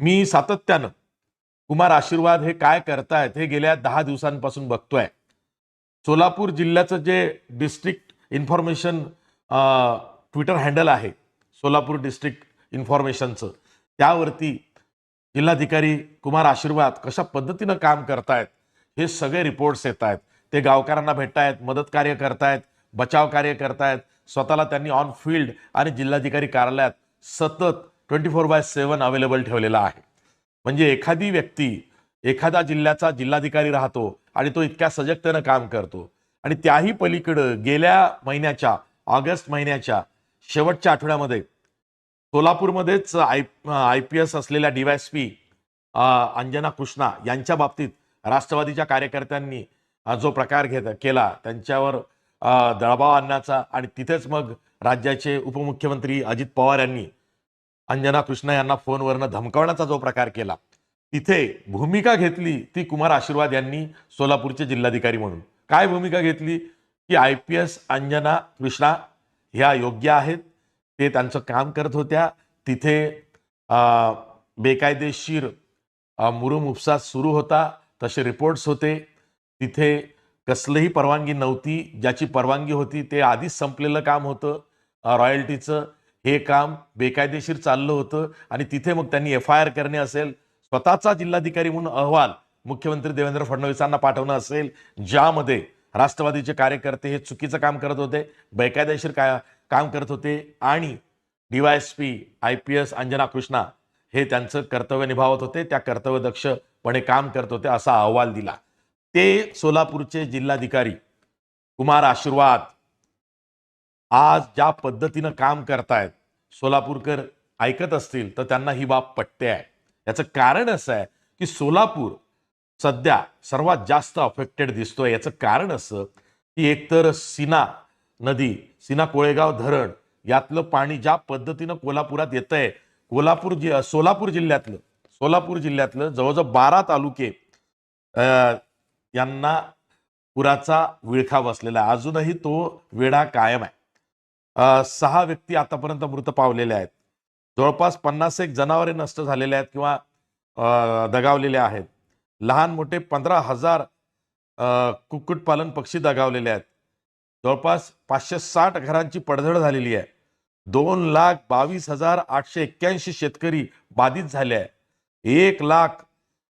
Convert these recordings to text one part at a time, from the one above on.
मी सातत्यानं कुमार आशीर्वाद हे काय करतायत हे गेल्या दहा दिवसांपासून बघतोय. सोलापूर जिल्ह्याचं जे डिस्ट्रिक्ट इन्फॉर्मेशन ट्विटर हँडल आहे सोलापूर डिस्ट्रिक्ट इन्फॉर्मेशनचं त्यावरती जिल्हाधिकारी कुमार आशीर्वाद कशा पद्धतीनं काम करतायत हे सगळे रिपोर्ट्स येत आहेत ते गावकऱ्यांना भेटतायत मदत कार्य करतायत बचाव कार्य करतायत स्वतःला त्यांनी ऑन फील्ड आणि जिल्हाधिकारी कार्यालयात सतत twenty four by seven available ठेवलेला आहे. म्हणजे एखादी व्यक्ती एखादा जिल्ह्याचा जिल्हाधिकारी राहतो आणि तो इतक्या सजगतेनं काम करतो. आणि त्याही पलीकडं गेल्या महिन्याच्या ऑगस्ट महिन्याच्या शेवटच्या आठवड्यामध्ये सोलापूरमध्येच आय आय पी एस असलेल्या डीवायएसपी अंजना कृष्णा यांच्या बाबतीत राष्ट्रवादीच्या कार्यकर्त्यांनी जो प्रकार घेत केला त्यांच्यावर दळबाव दबाव आणण्याचा आणि तिथेच मग राज्याचे उपमुख्यमंत्री अजित पवार यांनी अंजना कृष्णा यांना फोनवरनं धमकावण्याचा जो प्रकार केला तिथे भूमिका घेतली ती कुमार आशीर्वाद यांनी सोलापूरचे जिल्हाधिकारी म्हणून. काय भूमिका घेतली? की I P S Anjana Krishna ह्या योग्य आहेत ते त्यांचं काम करत होत्या. तिथे बेकायदेशीर मुरुम उपसा सुरू होता तसे रिपोर्ट्स होते. तिथे कसलंही परवानगी नव्हती ज्याची परवानगी होती ते आधीच संपलेलं काम होतं रॉयल्टीचं हे काम बेकायदेशीर चाललं होतं आणि तिथे मग त्यांनी एफ आय आर करणे असेल स्वतःचा जिल्हाधिकारी म्हणून अहवाल मुख्यमंत्री देवेंद्र फडणवीसांना पाठवणं असेल ज्यामध्ये राष्ट्रवादीचे कार्यकर्ते हे चुकीचं काम करत होते बेकायदेशीर काय काम करत होते आणि DYSP I P S Anjana Krishna हे त्यांचं कर्तव्य निभावत होते त्या कर्तव्यदक्षपणे काम करत होते असा अहवाल दिला. ते सोलापूरचे जिल्हाधिकारी कुमार आशीर्वाद आज ज्या पद्धतीनं काम करतायत सोलापूरकर ऐकत असतील तर त्यांना ही बाब पटते आहे. याचं कारण असं आहे की सोलापूर सध्या सर्वात जास्त अफेक्टेड दिसतोय. याचं कारण असं की एकतर सीना नदी सीना कोळेगाव धरण यातलं पाणी ज्या पद्धतीनं कोल्हापुरात येत आहे कोल्हापूर जि सोलापूर जिल्ह्यातलं सोलापूर जिल्ह्यातलं जवळजवळ बारा तालुके यांना पुराचा विळखा बसलेला आहे. अजूनही तो वेढा कायम आहे. सहा व्यक्ती आतापर्यंत मृत पावलेल्या आहेत. जवळपास पन्नास एक जनावरे नष्ट झालेले आहेत किंवा दगावलेले आहेत. लहान मोठे पंधरा हजार कुक्कुटपालन पक्षी दगावलेले आहेत. जवळपास पाचशे साठ घरांची पडझड झालेली आहे. दोन लाख बावीस हजार आठशे एक्क्याऐंशी शेतकरी बाधित झाले आहे एक लाख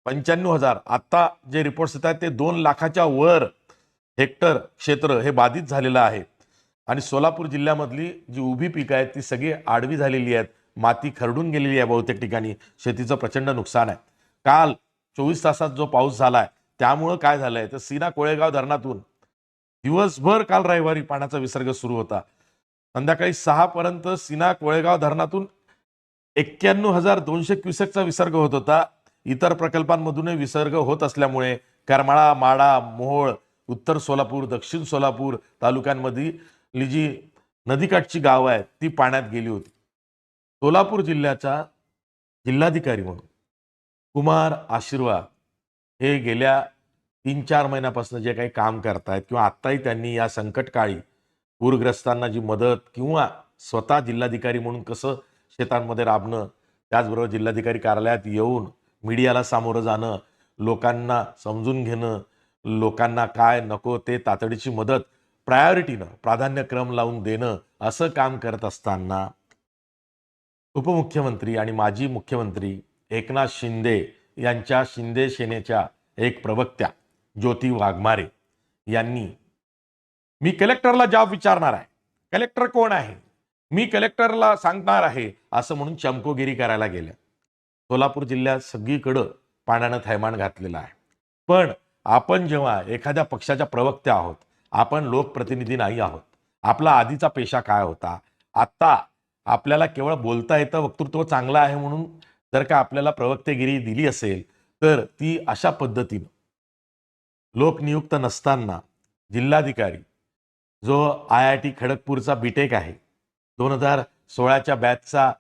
पंच्याण्णव हजार. आत्ता जे रिपोर्ट्स येत आहेत ते दोन लाखाच्या वर हेक्टर क्षेत्र हे बाधित झालेलं आहे. आणि सोलापूर जिल्ह्यामधली जी उभी पिकं आहेत ती सगळी आडवी झालेली आहेत. माती खरडून गेलेली आहे बहुतेक ठिकाणी. शेतीचं प्रचंड नुकसान आहे. काल चोवीस तासात जो पाऊस झालाय त्यामुळं काय झालंय? तर सीना कोळेगाव धरणातून दिवसभर काल रविवारी पाण्याचा विसर्ग सुरू होता. संध्याकाळी सहा पर्यंत सीना कोळेगाव धरणातून एक्क्याण्णव हजार दोनशे क्युसेकचा विसर्ग होत होता. इतर प्रकल्पांमधूनही विसर्ग होत असल्यामुळे करमाळा माडा मोहोळ उत्तर सोलापूर दक्षिण सोलापूर तालुक्यांमध्ये तालुक्यांमधली जी नदीकाठची गावं आहेत ती पाण्यात गेली होती. सोलापूर जिल्ह्याचा जिल्हाधिकारी म्हणून कुमार आशीर्वाद हे गेल्या तीन चार महिन्यापासून जे काही काम करतायत किंवा आत्ताही त्यांनी या संकटकाळी पूरग्रस्तांना जी मदत किंवा स्वतः जिल्हाधिकारी म्हणून कसं शेतांमध्ये राबणं त्याचबरोबर जिल्हाधिकारी कार्यालयात येऊन मीडियाला सामोरं जाणं लोकांना समजून घेणं लोकांना काय नको ते तातडीची मदत प्रायोरिटीनं प्राधान्यक्रम लावून देणं असं काम करत असताना उपमुख्यमंत्री आणि माजी मुख्यमंत्री एकनाथ शिंदे यांच्या शिंदे सेनेच्या एक प्रवक्त्या ज्योती वाघमारे यांनी मी कलेक्टरला जॉब विचारणार आहे. कलेक्टर कोण आहे? मी कलेक्टरला सांगणार आहे असं म्हणून चमकोगिरी करायला गेल्या. सोलापूर जिल्ह्यात सगळीकडं पाण्यानं थैमान घातलेलं आहे. पण आपण जेव्हा एखाद्या पक्षाच्या प्रवक्त्या आहोत आपण लोकप्रतिनिधी नाही आहोत. आपला आधीचा पेशा काय होता? आत्ता आपल्याला केवळ बोलता येतं वक्तृत्व चांगलं आहे म्हणून जर का आपल्याला प्रवक्तेगिरी दिली असेल तर ती अशा पद्धतीनं. लोकनियुक्त नसताना जिल्हाधिकारी जो आय आय टी खडगपूरचा बीटेक आहे दोन हजार सोळाच्या बॅचचा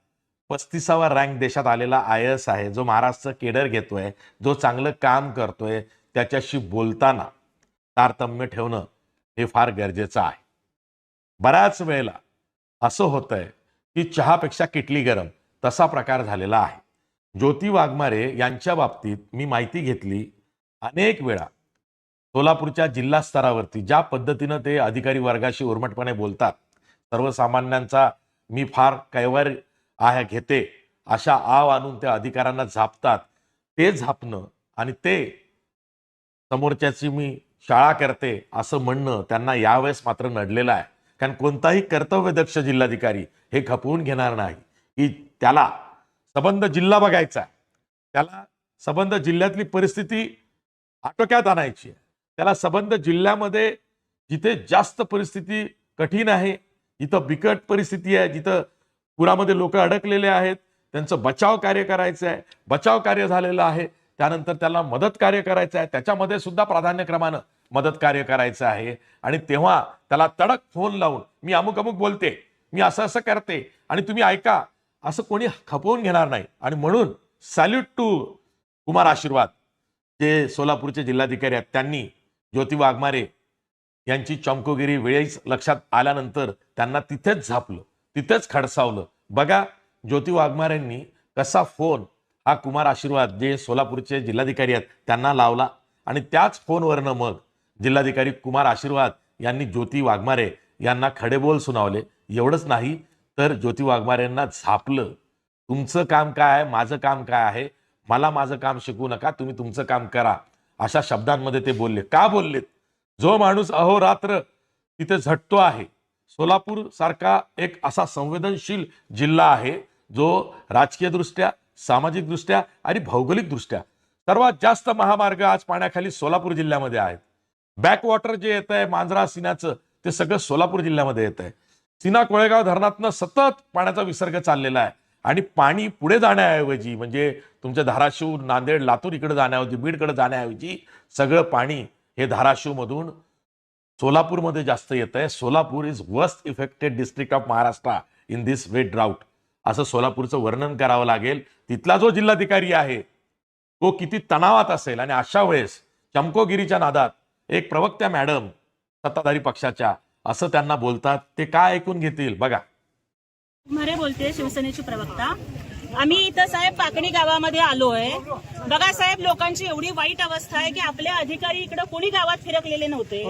पस्तीसावा रँक देशात आलेला आय एस आहे जो महाराष्ट्र केडर घेतोय जो चांगलं काम करतोय त्याच्याशी बोलताना तारतम्य ठेवणं हे फार गरजेचं आहे. बऱ्याच वेळेला असं होतंय की चहापेक्षा किटली गरम तसा प्रकार झालेला आहे. ज्योती वाघमारे यांच्या बाबतीत मी माहिती घेतली. अनेक वेळा सोलापूरच्या जिल्हा स्तरावरती ज्या पद्धतीनं ते अधिकारी वर्गाशी उर्मटपणे बोलतात सर्वसामान्यांचा मी फार कैवार आहे घेते अशा आव आणून त्या अधिकाऱ्यांना झापतात ते झापणं आणि ते समोरच्याची मी शाळा करते असं म्हणणं त्यांना यावेळेस मात्र नडलेलं आहे. कारण कोणताही कर्तव्यदक्ष जिल्हाधिकारी हे खपवून घेणार नाही. की त्याला सबंध जिल्हा बघायचा आहे. त्याला सबंध जिल्ह्यातली परिस्थिती आटोक्यात आणायची आहे. त्याला सबंध जिल्ह्यामध्ये जिथे जास्त परिस्थिती कठीण आहे जिथं बिकट परिस्थिती आहे जिथं पुरामध्ये लोक अडकलेले आहेत त्यांचं बचाव कार्य करायचं आहे. बचाव कार्य झालेलं आहे. त्यानंतर त्याला मदत कार्य करायचं आहे. त्याच्यामध्ये सुद्धा प्राधान्यक्रमानं मदत कार्य करायचं आहे. आणि तेव्हा त्याला तडक फोन लावून मी अमुक अमुक बोलते मी असं असं करते आणि तुम्ही ऐका असं कोणी खपवून घेणार नाही. आणि म्हणून सॅल्यूट टू कुमार आशीर्वाद जे सोलापूरचे जिल्हाधिकारी आहेत त्यांनी ज्योती वाघमारे यांची चमकोगिरी वेळीच लक्षात आल्यानंतर त्यांना तिथेच झापलं तिथेच खडसावलं. बघा ज्योती वाघमारेंनी कसा फोन हा कुमार आशीर्वाद जे सोलापूरचे जिल्हाधिकारी आहेत त्यांना लावला. आणि त्याच फोनवरनं मग जिल्हाधिकारी कुमार आशीर्वाद यांनी ज्योती वाघमारे यांना खडेबोल सुनावले. एवढंच नाही तर ज्योती वाघमारेंना झापलं. तुमचं काम काय आहे? माझं काम काय आहे? मला माझं काम शिकवू नका तुम्ही तुमचं काम करा. अशा शब्दांमध्ये ते बोलले. का बोललेत? जो माणूस अहोरात्र तिथे झटतो आहे. सोलापूर सारखा एक असा संवेदनशील जिल्हा आहे जो राजकीयदृष्ट्या सामाजिकदृष्ट्या आणि भौगोलिकदृष्ट्या सर्वात जास्त महामार्ग आज पाण्याखाली सोलापूर जिल्ह्यामध्ये आहेत. बॅकवॉटर जे येत आहे मांजरा सिन्याचं ते सगळं सोलापूर जिल्ह्यामध्ये येत आहे सिना कोळेगाव धरणातनं सतत पाण्याचा विसर्ग चाललेला आहे. आणि पाणी पुढे जाण्याऐवजी म्हणजे तुमच्या धाराशिव नांदेड लातूर इकडे जाण्याऐवजी बीडकडे जाण्याऐवजी सगळं पाणी हे धाराशिवमधून सोलापूरमध्ये जास्त येत आहे Solapur is worst affected district of Maharashtra in this wet drought असं सोलापूरचं वर्णन करावं लागेल. तिथला जो जिल्हाधिकारी आहे तो किती तणावात असेल आणि अशा वेळेस चमकोगिरीच्या नादात एक प्रवक्त्या मॅडम सत्ताधारी पक्षाच्या असं त्यांना बोलतात ते काय ऐकून घेतील? बघा. मरे बोलते शिवसेनेची प्रवक्ता. आम्ही इथं साहेब पाकणी गावामध्ये आलोय. बघा साहेब लोकांची एवढी वाईट अवस्था आहे की आपले अधिकारी इकडे कोणी गावात फिरकलेले नव्हते.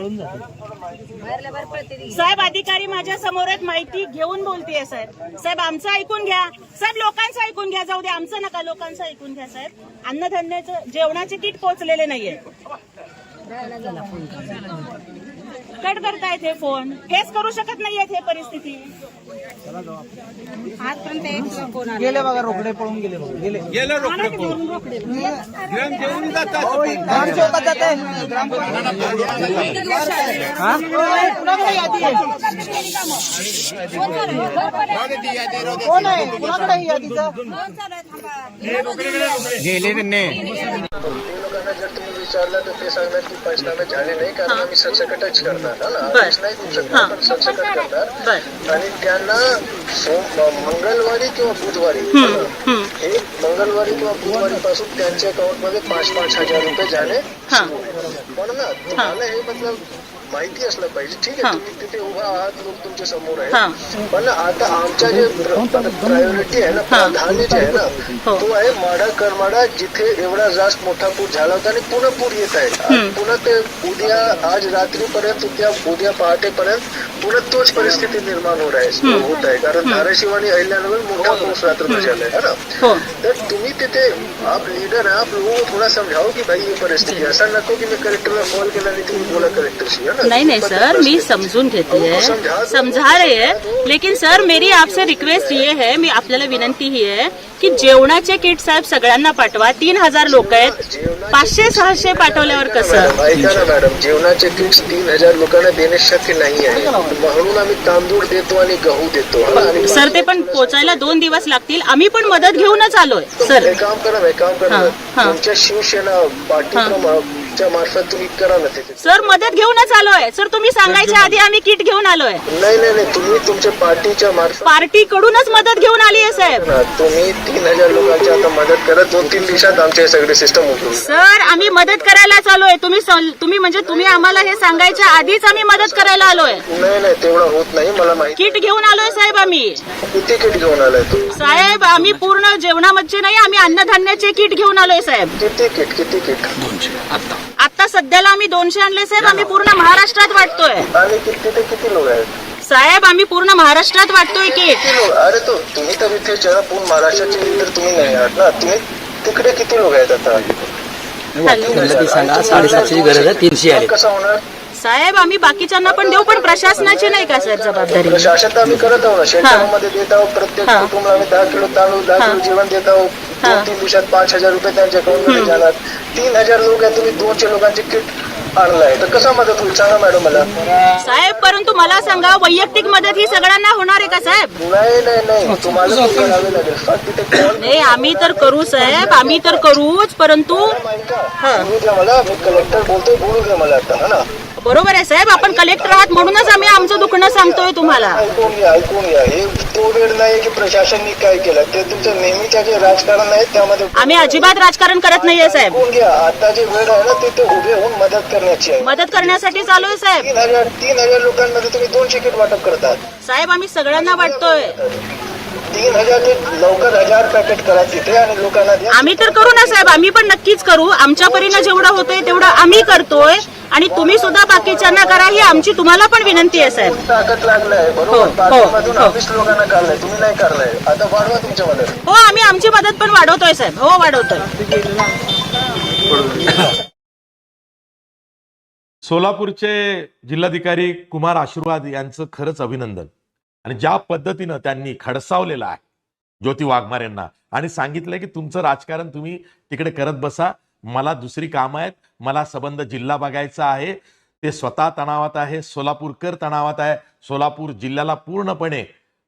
साहेब अधिकारी माझ्यासमोर आहेत माहिती घेऊन बोलतेय साहेब. साहेब आमचं ऐकून घ्या. साहेब लोकांचं ऐकून घ्या. जाऊ दे आमचं नका लोकांचं ऐकून घ्या साहेब. अन्नधान्याचं जेवणाचे किट पोहोचलेले नाहीये. कट करतायत हे फोन. फेस करू शकत नाहीयेत हे परिस्थिती. आजपर्यंत एक फोन आला गेले बघा रोकडे पळून गेले बघा गेले. गेलं रोकडे पळून. ग्राम देऊन जातात. ग्रामसेवकात जाते हा? कुणाकडे यादी आहे? कोण आहे? कुणाकडे आहे यादीचा? गेले त्यांनी विचारलं तर ते सांगणार की पंचनामे झाले नाही कारण आम्ही सरसकटच करणार. हा ना आदेश नाही देऊ शकणार पण सरसकट करणार. आणि त्यांना सोम मंगळवारी किंवा बुधवारी हा. मंगळवारी किंवा बुधवारी पासून त्यांच्या अकाउंटमध्ये पाच पाच हजार रुपये जाणे सुरू होईल. पण ना तुम्हाला हे मतलब माहिती असलं पाहिजे. ठीक आहे तुम्ही तिथे उभा आहात लोक तुमच्यासमोर आहे पण आता आमच्या जे प्रायोरिटी आहे ना प्राधान्य जे आहे ना तो आहे माडा करमाडा जिथे एवढा जास्त मोठा पूर झाला होता आणि पुन्हा पूर येत आहे. पुन्हा ते उद्या आज रात्रीपर्यंत उद्या उद्या पहाटेपर्यंत पुन्हा तोच परिस्थिती निर्माण होत आहे होत आहे. कारण धाराशिव आणि अहिल्यानगर मोठा पाऊस रात्र झालाय है ना? तर तुम्ही तिथे आप लीडर है आप लोगों को थोड़ा समझाओ की भाई ये परिस्थिती आहे. असं नको की मी कलेक्टरला कॉल केला आणि तुम्ही बोला कलेक्टरशी है ना? नहीं नहीं सर मैं समझून घेती है। समझा रहे हैं। लेकिन सर मेरी आपसे रिक्वेस्ट ये है मी आपल्याला विनंती ही आहे की जेवणाचे किट साहेब सगळ्यांना पाठवा। तीन हजार लोक आहेत। पाचशे सहाशे पाठवल्यावर कसं? मॅडम, ऐका ना मॅडम जेवणाचे किट्स तीन हजार लोकांना देणे शक्य नाही आहे. म्हणून आम्ही तांदूळ देतो आणि गहू देतो. हा, आणि सर ते पण पोचायला दोन दिवस लागतील. आम्ही पण मदत घेऊनच आलोय सर. एक काम करा एक काम करा. हा, हा. तुमच्या शिवसेना मार्फत तुम्ही करा ना सर मदत घेऊनच आलोय. सर तुम्ही सांगायच्या आधी आम्ही किट घेऊन आलोय. नाही नाही नाही तुम्ही तुमच्या पार्टीच्या मार्फत पार्टी कडूनच मदत घेऊन आली आहे साहेब. ना तुम्ही तीन हजार लोकांची आता मदत करा दोन तीन दिवसात आमचे सगळे सिस्टम उठून सर आम्ही मदत करायला आलोय तुम्ही सं- तुम्ही म्हणजे तुम्ही आम्हाला हे सांगायच्या आधीच आम्ही मदत करायला आलोय. नाही नाही तेवढं होत नाही. मला माहिती किट घेऊन आलोय साहेब आम्ही. किती किट घेऊन आलाय तू साहेब आम्ही पूर्ण जेवणामध्ये नाही आम्ही अन्नधान्याचे किट घेऊन आलोय साहेब. किती किट किती किट? आता सध्याला आम्ही दोनशे आणले साहेब आम्ही पूर्ण महाराष्ट्रात वाटतोय. आणि किती तिथे किती लोक आहेत? साहेब आम्ही पूर्ण महाराष्ट्रात वाटतोय किती लोक? अरे तो तुम्ही तर इथे जरा पूर्ण महाराष्ट्राचे तर तुम्ही नाही आहात ना? तुम्ही तिकडे किती लोक आहेत आता? मला ती सांगा. साडेसातशेची गरज आहे तीनशे आले. कसं होणार? साहेब आम्ही बाकीच्यांना पण देऊ पण प्रशासनाची नाही का साहेब जबाबदारी? प्रशासन तर आम्ही करत आहोत ना. शेतकऱ्यांमध्ये देत आहोत प्रत्येक हा. कुटुंबाला आम्ही दहा किलो तांदूळ दहा किलो जेवण देत आहोत. हा. दोन तीन दिवसात पाच हजार रुपये त्यांच्या अकाउंटमध्ये जाणार. तीन हजार लोक आहेत तुम्ही दोनशे लोकांचे किट आणलाय. तर कसा मदत होईल? सांगा मॅडम मला. साहेब परंतु मला सांगा वैयक्तिक मदत ही सगळ्यांना होणार आहे का साहेब? नाही नाही नाही. तुम्हाला ते करावे लागेल. फक्त तिथे नाही आम्ही तर करू साहेब. आम्ही तर करूच परंतु हा. बोलू द्या मला मी कलेक्टर बोलतोय बोलू द्या मला आता हा ना? बरोबर आहे साहेब आपण कलेक्टर आहात म्हणूनच आम्ही आमचं दुखणं सांगतोय तुम्हाला. ऐकून घ्या ऐकून घ्या. हे तो वेळ नाही की प्रशासननी काय केलं? ते तुमचं नेहमीच्या जे राजकारण आहे त्यामध्ये आम्ही अजिबात राजकारण करत नाहीये साहेब. ऐकून घ्या. आता जे वेळ आहे ना ते ते उभे होऊन मदत करण्याची आहे. मदत करण्यासाठी चालू आहे साहेब. तीन हजार तीन हजार लोकांमध्ये तुम्ही दोनशे किट वाटप करतात. साहेब आम्ही सगळ्यांना वाटतोय. तीन हजार ते लवकर हजार पॅकेट करा तिथे आणि लोकांना द्या. आम्ही तर करू ना साहेब. आम्ही पण नक्कीच करू. आमच्या परीनं जेवढं होतंय तेवढं आम्ही करतोय. आणि तुम्ही सुद्धा बाकीच्यांना करा ही आमची तुम्हाला पण विनंती आहे साहेब. ताकद लागलाय हो, बरोबर? हो, हो. ऑफिस लोकांना काढलाय तुम्ही नाही काढलाय. आता वाढवा तुमच्या मदत. हो आम्ही आमची मदत पण वाढवतोय साहेब. हो वाढवतोय. सोलापूरचे जिल्हाधिकारी कुमार आशीर्वाद यांचं खरंच अभिनंदन. आणि ज्या पद्धतीनं त्यांनी खडसावलेलं आहे ज्योती वाघमार यांना आणि सांगितलंय की तुमचं राजकारण तुम्ही तिकडे करत बसा मला दुसरी कामं आहेत. मला संबंध जिल्हा बघायचा आहे. ते स्वतः तणावात आहे. सोलापूरकर तणावात आहे. सोलापूर जिल्ह्याला पूर्णपणे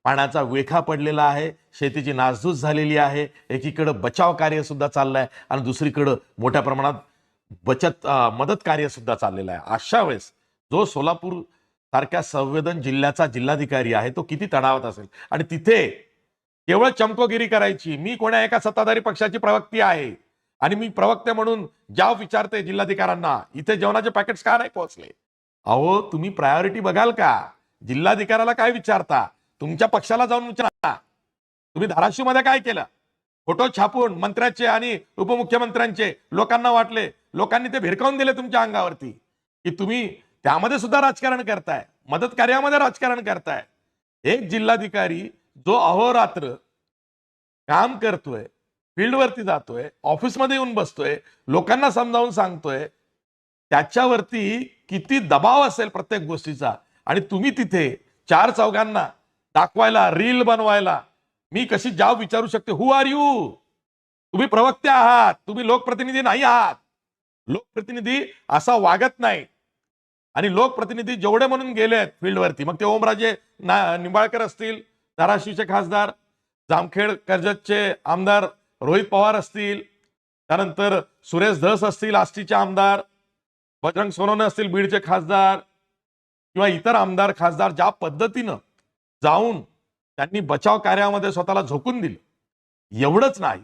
पाण्याचा वेखा पडलेला आहे. शेतीची नासधूस झालेली आहे. एकीकडं बचाव कार्य सुद्धा चाललंय आणि दुसरीकडं मोठ्या प्रमाणात बचत मदत कार्य सुद्धा चाललेलं आहे. अशा वेळेस जो सोलापूर सारख्या संवेदन जिल्ह्याचा जिल्हाधिकारी आहे तो किती तणावात असेल? आणि तिथे केवळ चमकोगिरी करायची. मी कोण्या एका सत्ताधारी पक्षाची प्रवक्ती आहे. आणि मी प्रवक्ते म्हणून ज्या विचारते जिल्हाधिकाऱ्यांना इथे जेवणाचे पॅकेट्स का नाही पोहोचले? अहो तुम्ही प्रायोरिटी बघाल का? जिल्हाधिकाऱ्याला काय विचारता? तुमच्या पक्षाला जाऊन विचारा. तुम्ही धाराशिवमध्ये काय केलं? फोटो छापून मंत्र्याचे आणि उपमुख्यमंत्र्यांचे लोकांना वाटले. लोकांनी ते भिरकावून दिले तुमच्या अंगावरती. की तुम्ही त्यामध्ये सुद्धा राजकारण करताय. मदत कार्यामध्ये राजकारण करताय. एक जिल्हाधिकारी जो अहोरात्र काम करतोय फील्डवरती जातोय ऑफिसमध्ये येऊन बसतोय लोकांना समजावून सांगतोय त्याच्यावरती किती दबाव असेल प्रत्येक गोष्टीचा. आणि तुम्ही तिथे चार चौघांना दाखवायला रील बनवायला मी कशी जाव विचारू शकते? हु आर यू तुम्ही प्रवक्ते आहात तुम्ही लोकप्रतिनिधी नाही आहात. लोकप्रतिनिधी असा वागत नाही. आणि लोकप्रतिनिधी जेवढे म्हणून गेलेत फील्डवरती मग ते ओमराजे ना निंबाळकर असतील धाराशिवचे खासदार जामखेड कर्जतचे आमदार रोहित पवार असतील त्यानंतर सुरेश धस असतील आष्टीचे आमदार बजरंग सोनवणे असतील बीडचे खासदार किंवा इतर आमदार खासदार ज्या पद्धतीनं जाऊन त्यांनी बचाव कार्यामध्ये स्वतःला झोकून दिलं. एवढंच नाही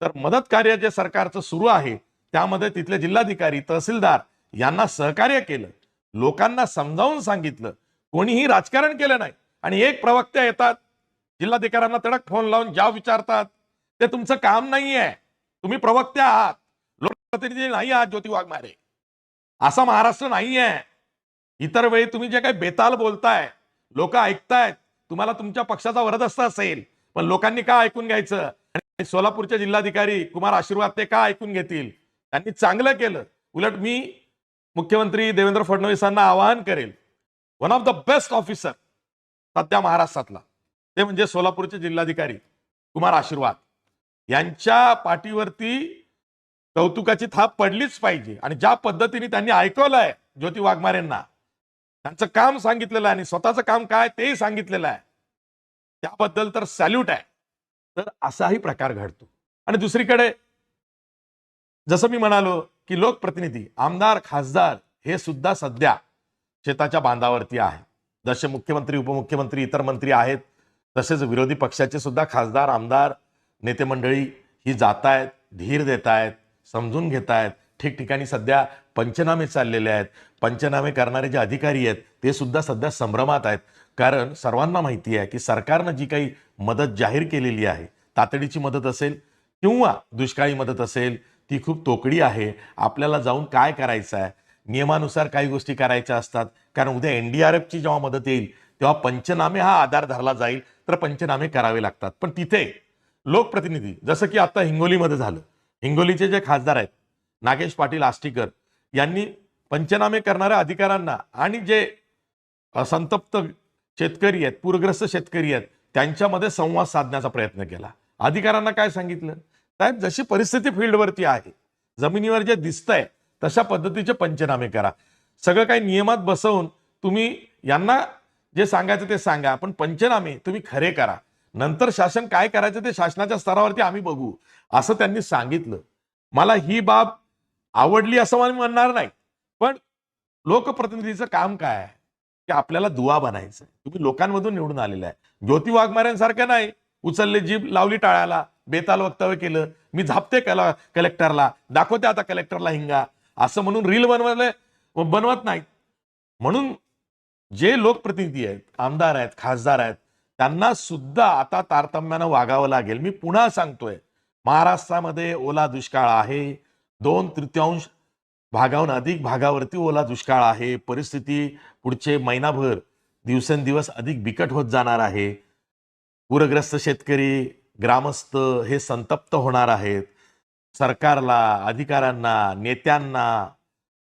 तर मदत कार्य जे सरकारचं सुरू आहे त्यामध्ये तिथले जिल्हाधिकारी तहसीलदार यांना सहकार्य केलं. लोकांना समजावून सांगितलं. कोणीही राजकारण केलं नाही. आणि एक प्रवक्ते येतात जिल्हाधिकाऱ्यांना तडक फोन लावून ज्या विचारतात ते तुमचं काम नाही आहे तुम्ही प्रवक्ते आहात. लोकप्रतिनिधी नाही आहात ज्योती वाघमारे. असा महाराष्ट्र नाही आहे इतर वेळी तुम्ही जे काही बेताल बोलताय लोक ऐकतायत तुम्हाला तुमच्या पक्षाचा वरदस्त असेल. पण लोकांनी का ऐकून घ्यायचं? आणि सोलापूरचे जिल्हाधिकारी कुमार आशीर्वाद ते का ऐकून घेतील? त्यांनी चांगलं केलं. उलट मी मुख्यमंत्री देवेंद्र फडणवीसांना आवाहन करेल. One of the best officer सध्या महाराष्ट्रातला. ते म्हणजे सोलापूरचे जिल्हाधिकारी कुमार आशीर्वाद. यांच्या पाठीवरती कौतुकाची थाप पडलीच पाहिजे. आणि ज्या पद्धतीने त्यांनी ऐकवलंय ज्योती वाघमारेंना त्यांचं काम सांगितलेलं आहे आणि स्वतःचं काम काय तेही सांगितलेलं आहे. त्याबद्दल तर सॅल्यूट आहे. तर असाही प्रकार घडतो. आणि दुसरीकडे जसं मी म्हणालो की लोकप्रतिनिधी आमदार खासदार हे सुद्धा सध्या शेताच्या बांधावरती आहे. जसे मुख्यमंत्री उपमुख्यमंत्री इतर मंत्री आहेत तसेच विरोधी पक्षाचे सुद्धा खासदार आमदार नेते मंडळी ही जात आहेत धीर देत आहेत समजून घेत आहेत ठिकठिकाणी सध्या पंचनामे चाललेले आहेत. पंचनामे करणारे जे अधिकारी आहेत ते सुद्धा सध्या संभ्रमात आहेत. कारण सर्वांना माहिती आहे की सरकारनं जी काही मदत जाहीर केलेली आहे तातडीची मदत असेल किंवा दुष्काळी मदत असेल ती खूप तोकडी आहे. आपल्याला जाऊन काय करायचं आहे? नियमानुसार काही गोष्टी करायच्या असतात. कारण उद्या एन डी आर एफची जेव्हा मदत येईल तेव्हा पंचनामे हा आधार धरला जाईल. तर पंचनामे करावे लागतात. पण तिथे लोकप्रतिनिधी जसं की आता हिंगोलीमध्ये झालं. हिंगोलीचे जे खासदार आहेत नागेश पाटील आष्टीकर यांनी पंचनामे करणाऱ्या अधिकाऱ्यांना आणि जे संतप्त शेतकरी आहेत पूरग्रस्त शेतकरी आहेत त्यांच्यामध्ये संवाद साधण्याचा प्रयत्न केला. अधिकाऱ्यांना काय सांगितलं? साहेब जशी परिस्थिती फील्डवरती आहे जमिनीवर जे दिसतंय तशा पद्धतीचे पंचनामे करा. सगळं काही नियमात बसवून तुम्ही यांना जे सांगायचं ते सांगा पण पंचनामे तुम्ही खरे करा. नंतर शासन काय करायचं ते शासनाच्या स्तरावरती आम्ही बघू. असं त्यांनी सांगितलं. मला ही बाब आवडली असं मला म्हणणार नाही. पण लोकप्रतिनिधीचं काम काय आहे? की आपल्याला दुवा बनायचं आहे तुम्ही लोकांमधून निवडून आलेला आहे. ज्योती वाघमाऱ्यांसारखं नाही. उचलले जीभ लावली टाळ्याला. बेताल वक्तव्य केलं. मी झापते कला कलेक्टरला. दाखवते आता कलेक्टरला हिंगा. असं म्हणून रील बनवले बनवत नाहीत. म्हणून जे लोकप्रतिनिधी आहेत आमदार आहेत खासदार आहेत त्यांना सुद्धा आता तारतम्यानं वागावं लागेल. मी पुन्हा सांगतोय महाराष्ट्रामध्ये ओला दुष्काळ आहे. दोन तृतीयांश भागाहून अधिक भागावरती ओला दुष्काळ आहे. परिस्थिती पुढचे महिनाभर दिवसेंदिवस अधिक बिकट होत जाणार आहे. पूरग्रस्त शेतकरी ग्रामस्थ हे संतप्त होणार आहेत. सरकारला अधिकाऱ्यांना नेत्यांना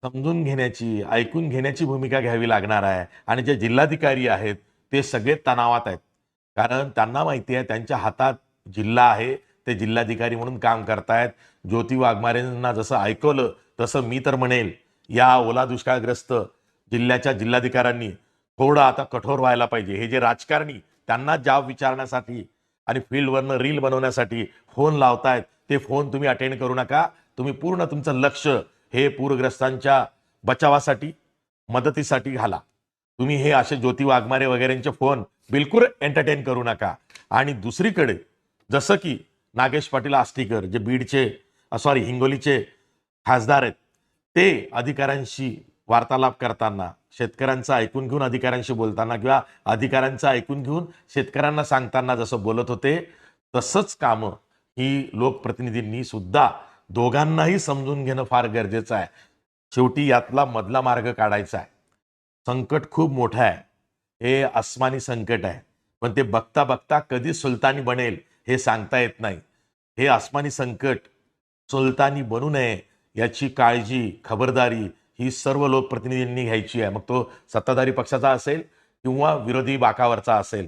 समजून घेण्याची ऐकून घेण्याची भूमिका घ्यावी लागणार आहे. आणि जे जिल्हाधिकारी आहेत ते सगळे तणावात आहेत. कारण त्यांना माहिती आहे त्यांच्या हातात जिल्हा आहे ते जिल्हाधिकारी म्हणून काम करतायत. ज्योती वाघमारेंना जसं ऐकवलं तसं मी तर म्हणेल या ओला दुष्काळग्रस्त जिल्ह्याच्या जिल्हाधिकाऱ्यांनी थोडं आता कठोर व्हायला पाहिजे. हे जे राजकारणी त्यांना जाब विचारण्यासाठी आणि फील्डवरनं रील बनवण्यासाठी फोन लावतायत ते फोन तुम्ही अटेंड करू नका. तुम्ही पूर्ण तुमचं लक्ष हे पूरग्रस्तांच्या बचावासाठी मदतीसाठी घाला. तुम्ही हे असे ज्योती वाघमारे वगैरेंचे फोन बिलकुल एंटरटेन करू नका. आणि दुसरीकडे जसं की नागेश पाटील आष्टीकर जे बीडचे सॉरी हिंगोलीचे खासदार आहेत ते अधिकाऱ्यांशी वार्तालाप करताना शेतकऱ्यांचं ऐकून घेऊन अधिकाऱ्यांशी बोलताना किंवा अधिकाऱ्यांचं ऐकून घेऊन शेतकऱ्यांना सांगताना जसं बोलत होते तसंच कामं ही लोकप्रतिनिधींनी सुद्धा दोघांनाही समजून घेणं फार गरजेचं आहे. शेवटी यातला मधला मार्ग काढायचा आहे. संकट खूप मोठं आहे. हे आसमानी संकट आहे. पण ते बघता बघता कधी सुलतानी बनेल हे सांगता येत नाही. हे आसमानी संकट सुलतानी बनू नये याची काळजी खबरदारी ही सर्व लोकप्रतिनिधींनी घ्यायची आहे. मग तो सत्ताधारी पक्षाचा असेल किंवा विरोधी बाकावरचा असेल.